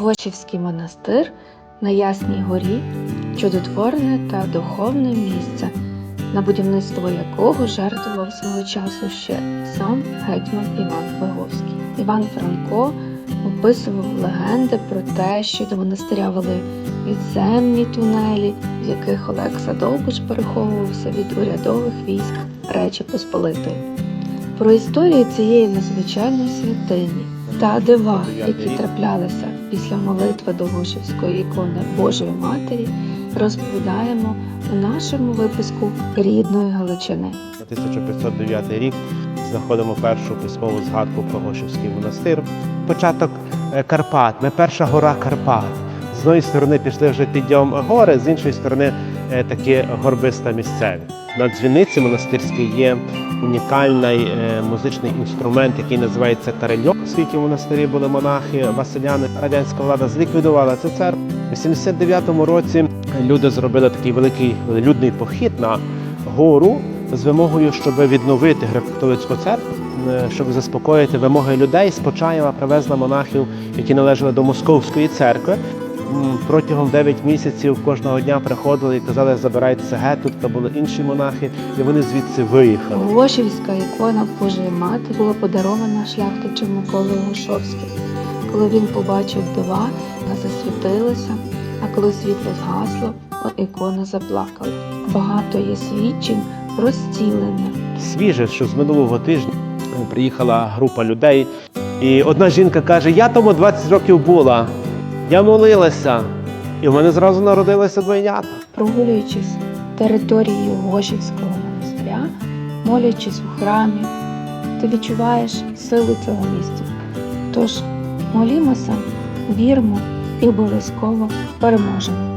Гошівський монастир на Ясній горі чудотворне та духовне місце, на будівництво якого жертвував свого часу ще сам гетьман Іван Виговський. Іван Франко описував легенди про те, що до монастиря вели підземні тунелі, в яких Олекса Довбуш переховувався від урядових військ Речі Посполитої. Про історію цієї надзвичайної святині та дива, які траплялися після молитви до Гошівської ікони Божої Матері, розповідаємо у нашому випуску рідної Галичини. 1509 рік знаходимо першу письмову згадку про Гошівський монастир. Початок е, Карпат. Ми перша гора Карпат. З однієї сторони пішли вже підйом гори, з іншої сторони е, такі горбиста місцевість. На дзвіниці монастирській є унікальний е, музичний інструмент, який називається карельок, оскільки в монастирі були монахи, василяни. Радянська влада зліквідувала цю церкву. У 89-му році люди зробили такий великий людний похід на гору з вимогою, щоб відновити греко-католицьку церкву, е, щоб заспокоїти вимоги людей. З Почаєва привезла монахів, які належали до московської церкви. Протягом 9 місяців кожного дня приходили і казали, забирайтеся геть, тут були інші монахи, і вони звідси виїхали. Гошівська ікона Божої Матері була подарована шляхтичем Миколою Гошовським. Коли він побачив дива, вона засвітилася, а коли світло згасло, ікона заплакала. Багато є свідчень про зцілення. свіже, що з минулого тижня приїхала група людей. І одна жінка каже: Я тому 20 років була, я молилася, і в мене зразу народилася двойнята. Прогулюючись територією Гошівського монастиря, молячись у храмі, ти відчуваєш силу цього місця. Тож молімося, віримо і обов'язково переможемо.